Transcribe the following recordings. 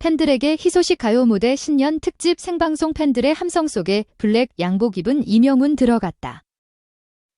팬들에게 희소식 가요 무대 신년 특집 생방송 팬들의 함성 속에 블랙 양복 입은 이명훈 들어갔다.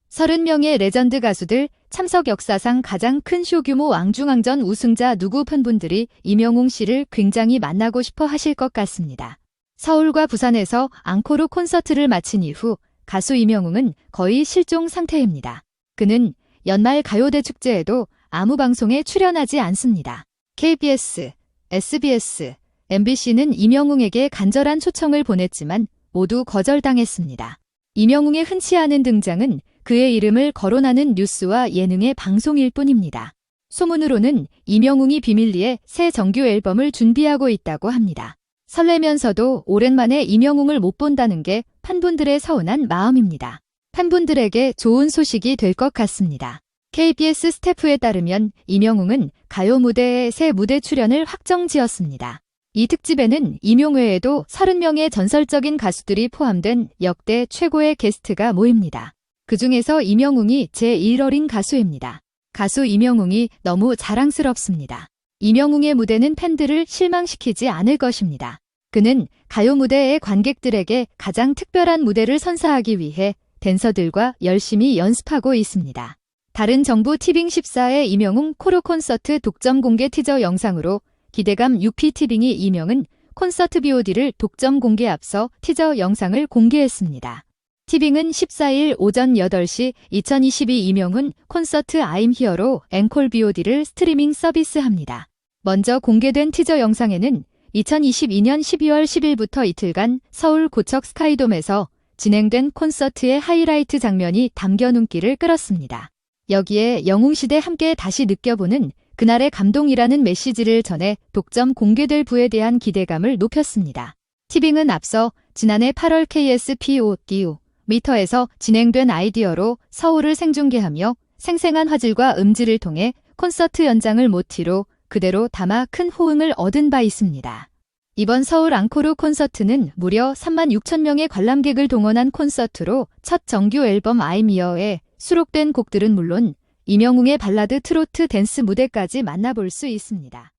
30명의 레전드 가수들 참석 역사상 가장 큰 쇼 규모 왕중왕전 우승자 누구 팬분들이 이명웅 씨를 굉장히 만나고 싶어 하실 것 같습니다. 서울과 부산에서 앙코르 콘서트를 마친 이후 가수 이명웅은 거의 실종 상태입니다. 그는 연말 가요대 축제에도 아무 방송에 출연하지 않습니다. KBS, SBS, MBC는 이명웅에게 간절한 초청을 보냈지만 모두 거절당했습니다. 이명웅의 흔치 않은 등장은 그의 이름을 거론하는 뉴스와 예능의 방송일 뿐입니다. 소문으로는 이명웅이 비밀리에 새 정규 앨범을 준비하고 있다고 합니다. 설레면서도 오랜만에 이명웅을 못 본다는 게 팬분들의 서운한 마음입니다. 팬분들에게 좋은 소식이 될 것 같습니다. KBS 스태프에 따르면 이명웅은 가요 무대의 새 무대 출연을 확정지었습니다. 이 특집에는 임용 외에도 30명의 전설적인 가수들이 포함된 역대 최고의 게스트가 모입니다. 그 중에서 이명웅이 제1어린 가수입니다. 가수 이명웅이 너무 자랑스럽습니다. 이명웅의 무대는 팬들을 실망시키지 않을 것입니다. 그는 가요 무대의 관객들에게 가장 특별한 무대를 선사하기 위해 댄서들과 열심히 연습하고 있습니다. 다른 정부 티빙 14의 이명웅 코르 콘서트 독점 공개 티저 영상으로 기대감 6P 티빙이 이명은 콘서트 BOD를 독점 공개 앞서 티저 영상을 공개했습니다. 티빙은 14일 오전 8시 2022 이명훈 콘서트 I'm Here로 앵콜 BOD를 스트리밍 서비스합니다. 먼저 공개된 티저 영상에는 2022년 12월 10일부터 이틀간 서울 고척 스카이돔에서 진행된 콘서트의 하이라이트 장면이 담겨 눈길을 끌었습니다. 여기에 영웅시대 함께 다시 느껴보는 그날의 감동이라는 메시지를 전해 독점 공개될 부에 대한 기대감을 높였습니다. 티빙은 앞서 지난해 8월 KSPO-DU 미터에서 진행된 아이디어로 서울을 생중계하며 생생한 화질과 음질을 통해 콘서트 연장을 모티로 그대로 담아 큰 호응을 얻은 바 있습니다. 이번 서울 앙코르 콘서트는 무려 3만 6천 명의 관람객을 동원한 콘서트로 첫 정규 앨범 아이미어에 수록된 곡들은 물론 이명웅의 발라드 트로트 댄스 무대까지 만나볼 수 있습니다.